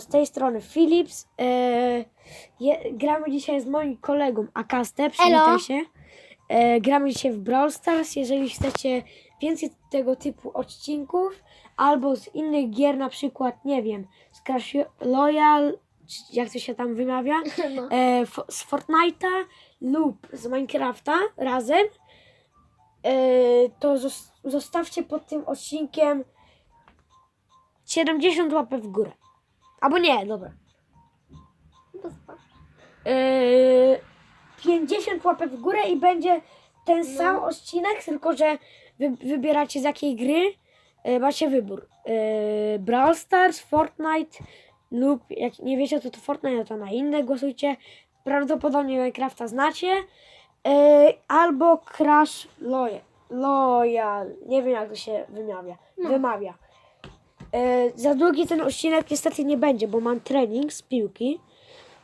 Z tej strony Philips. E, je, gramy dzisiaj z moim kolegą Akaste. Przywitaj Elo. się. E, gramy dzisiaj w Brawl Stars. Jeżeli chcecie więcej tego typu odcinków albo z innych gier, na przykład, nie wiem, z Clash Royale, czy jak to się tam wymawia, No. e, z Fortnite'a lub z Minecrafta razem, to zos- zostawcie pod tym odcinkiem 70 łapek w górę. Albo nie, dobra. Yy, 50 łapek w górę i będzie ten sam odcinek, tylko że wy, wybieracie z jakiej gry. Yy, macie wybór. Yy, Brawl Stars, Fortnite lub jak nie wiecie co to Fortnite, no to na inne głosujcie. Prawdopodobnie Minecrafta znacie. Yy, albo Crash Loyal. Loyal. Nie wiem jak to się wymawia. Wymawia. Yy, za długi ten odcinek niestety nie będzie, bo mam trening z piłki.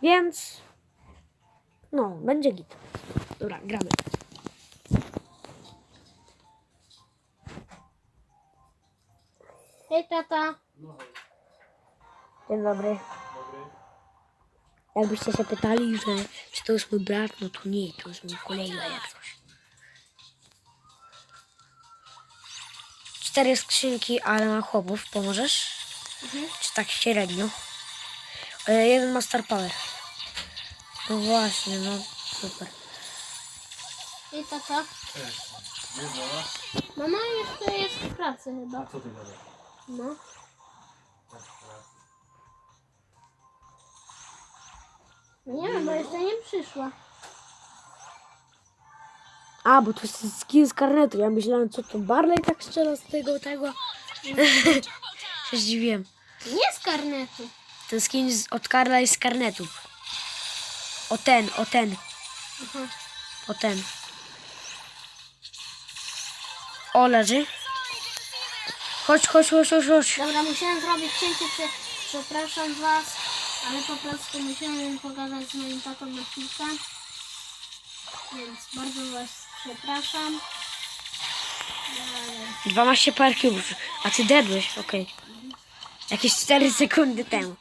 Więc no, będzie git. Dobra, gramy. Hej tata. Dzień dobry. Jakbyście się pytali, że czy to jest mój brat, no to nie, to jest mój kolega jak coś. Cztery skrzynki, ale ma chłopów. Pomożesz? Czy tak średnio? E, jeden ma star power. No właśnie, no super. Hej tata. Mama jeszcze jest w pracy chyba. Co ty gadasz? No. Nie bo jeszcze nie przyszła. A, bo to jest skin z karnetu. Ja myślałem, co to Barley tak strzela z tego, tego. się zdziwiłem. Nie z karnetu. Ten skin z, od Karla jest z karnetu. O ten, o ten, Aha. o ten. O, leży. Chodź, chodź, chodź, chodź, chodź. Dobra, musiałem zrobić cięcie, prze, przepraszam was, ale po prostu musiałem pogadać z moim tatą na chwilkę. Więc bardzo was przepraszam. Ale 12 par cubów. A ty dedłeś, okej. Jakieś 4 sekundy temu.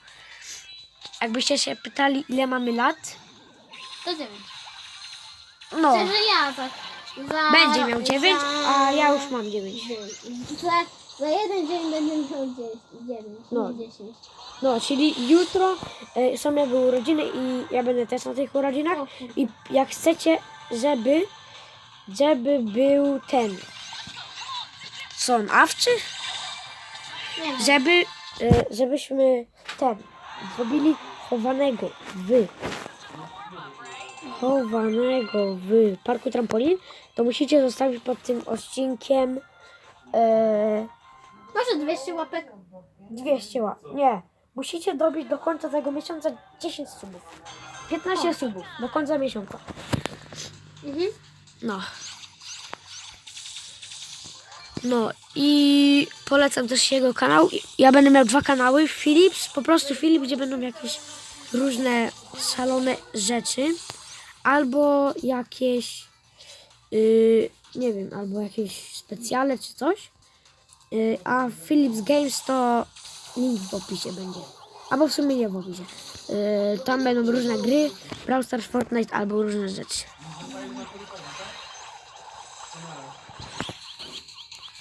Jakbyście się pytali, ile mamy lat? To dziewięć. No, że ja tak. Za, będzie miał 9, za- a ja już mam 9. Za, za jeden dzień będę miał dzie- dziewięć, No. nie dziesięć. No, czyli jutro e, są jakby urodziny i ja będę też na tych urodzinach. I jak chcecie, żeby, żeby był ten, co on, awczy? Nie. Żeby, e, żebyśmy ten, zrobili chowanego w, chowanego w parku trampolin, to musicie zostawić pod tym odcinkiem e, Może 200 łapek? 200 łap. Nie. Musicie dobić do końca tego miesiąca 10 subów. 15 subów do końca miesiąca. Mhm. No. No i polecam też jego kanał. Ja będę miał dwa kanały. Philips, po prostu Filip, gdzie będą jakieś różne szalone rzeczy. Albo jakieś, yy, nie wiem, albo jakieś specjale czy coś. Yy, a Philips Games to link w opisie będzie. Albo w sumie nie w opisie. Yy, tam będą różne gry, Brawl Stars, Fortnite albo różne rzeczy.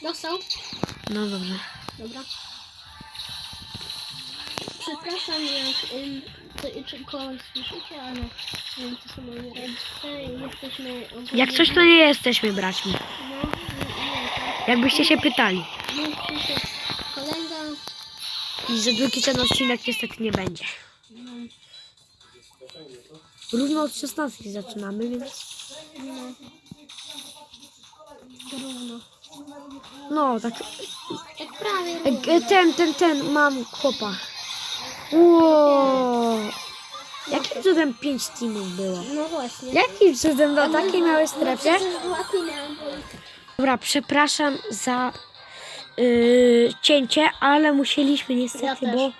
Dostał? No dobrze. Dobra. Przepraszam, jak ym, to, czy kogoś słyszycie, ale ym, to są moi rodzice i jesteśmy ogólnie... Jak coś to nie jesteśmy braćmi. No, tak. Jakbyście się pytali. No, przyszedł kolega, I za długi ten odcinek niestety nie będzie. Równo od 16 zaczynamy, więc no, równo. No tak. Tak prawie E, Ten, ten, ten, mam chłopa. Wow. Jakim cudem 5 teamów było? No właśnie. Jakim cudem do takiej małej strefie? No, przecież była. Dobra, przepraszam za yy, cięcie, ale musieliśmy niestety, Ja też. bo,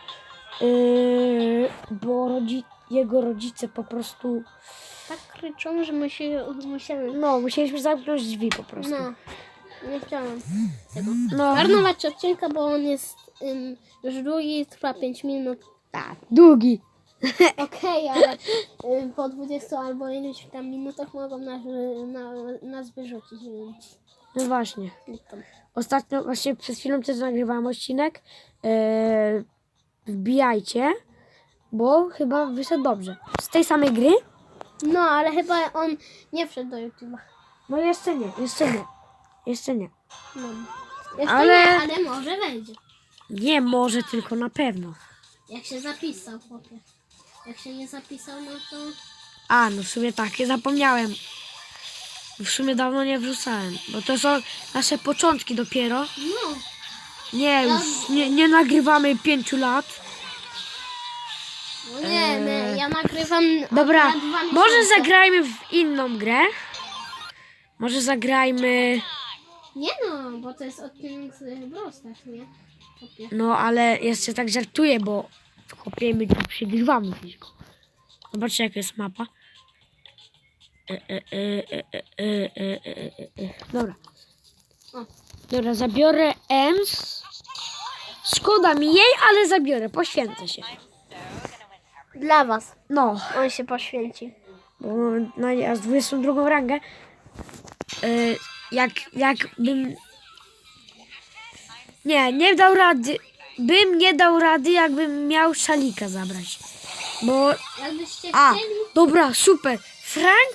yy, bo rodzi, jego rodzice po prostu, Tak kryczą, że my się musiałem... no, musieliśmy zamknąć drzwi po prostu. No, nie chciałam tego. No, Marnować odcinka, bo on jest ym, już długi, trwa 5 minut. Tak, długi. Okej, ale y, po 20 albo iluś tam minutach mogą nas, y, na, nas wyrzucić, więc No właśnie. Ostatnio, właśnie przed chwilą też nagrywałam odcinek. Eee, wbijajcie, bo chyba wyszedł dobrze. Z tej samej gry? No, ale chyba on nie wszedł do YouTube'a. No jeszcze nie, jeszcze nie. Jeszcze nie. No. Jeszcze Ale- nie, ale może wejdzie. Nie może, tylko na pewno. Jak się zapisał, chłopie. Jak się nie zapisał, no to... A, no w sumie tak, ja zapomniałem. W sumie dawno nie wrzucałem, bo to są nasze początki dopiero. No, Nie, już nie, nie nagrywamy pięciu lat. no nie, my, ja nagrywam Dobra, może zagrajmy w inną grę. Może zagrajmy... Nie no, bo to jest odcinek z Brawl Stars, nie? Chłopie. No, ale jeszcze tak żartuję, bo chłopie, my tu przegrywamy tylko. Zobaczcie, jaka jest mapa. E, e, e, e, e, e, e, e, e. Dobra. O. Dobra, zabiorę Ems. Szkoda mi jej, ale zabiorę, poświęcę się. Dla was. No, On się poświęci. bo na aż 22 rangę. E, jak, jak bym... Nie, nie dał rady. Bym nie dał rady, jakbym miał szalika zabrać. Bo Jakbyście A, chcieli, dobra, super. Frank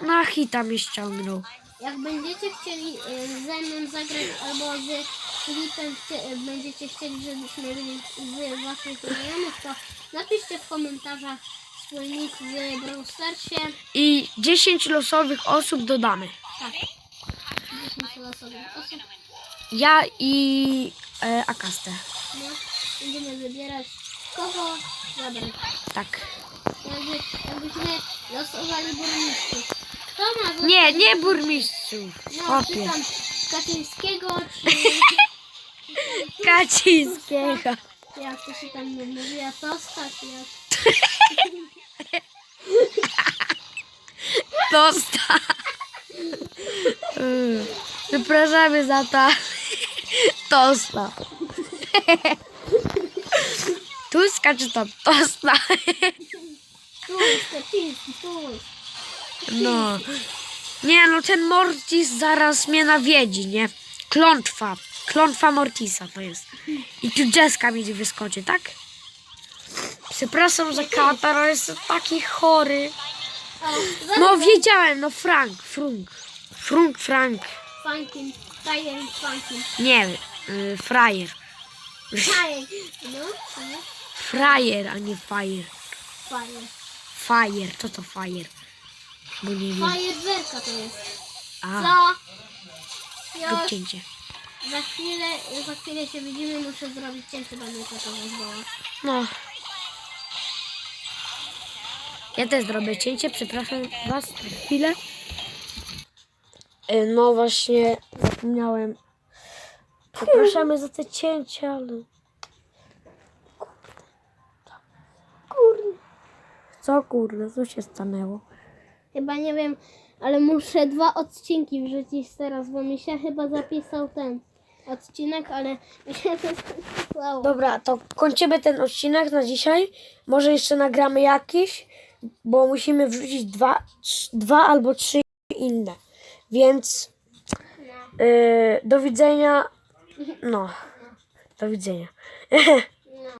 na hita mnie ściągnął. jak będziecie chcieli y, ze mną zagrać albo z Filipem chcie, y, będziecie chcieli, żebyśmy byli z waszych znajomych, to napiszcie w komentarzach swój nick w Brawl Starsie. I 10 losowych osób dodamy. Tak. 10 losowych osób. Ja i e, Akastę. No, będziemy wybierać kogo zabrać. Tak. Jakby, jakbyśmy losowali burmistrzów. Kto ma zostać? Nie, nie burmistrzów. No, czy Chłopie. tam Kaczyńskiego, czy Kacińskiego. jak to się tam mówiła, Tosta, czy jak... Tosta. Mm. Przepraszamy za to. Tosta. Tuska czy to tosta? Tu Kaczyński, tu jest. No. Nie, no ten Mortis zaraz mnie nawiedzi, nie? Klątwa. Klątwa Mortisa to jest. I tu Jessica mi wyskoczy, tak? Przepraszam za katar, ale jest taki chory. No wiedziałem, no Frank, Frunk. Frunk, Frank. Funkin, Fire Funkin. Nie, y, frajer. Fire, no, no, Frajer, a nie fire. Fire. Fire, co to fire? Bo nie wiem. Fajerwerka to jest. A, Co? Już, docięcie. za chwilę, za chwilę się widzimy, muszę zrobić cięcie, bo mnie to zwoła. No. Ja też zrobię cięcie, przepraszam was na chwilę. E, No właśnie, zapomniałem. Przepraszamy za te cięcia, ale... Kurde. Co kurde, co się stanęło? Chyba nie wiem, ale muszę dwa odcinki wrzucić teraz, bo mi się chyba zapisał ten odcinek, ale mi się to zapisało. Dobra, to kończymy ten odcinek na dzisiaj. Może jeszcze nagramy jakiś, bo musimy wrzucić dwa, trz- dwa albo trzy inne. Więc yy, do widzenia. No, do widzenia.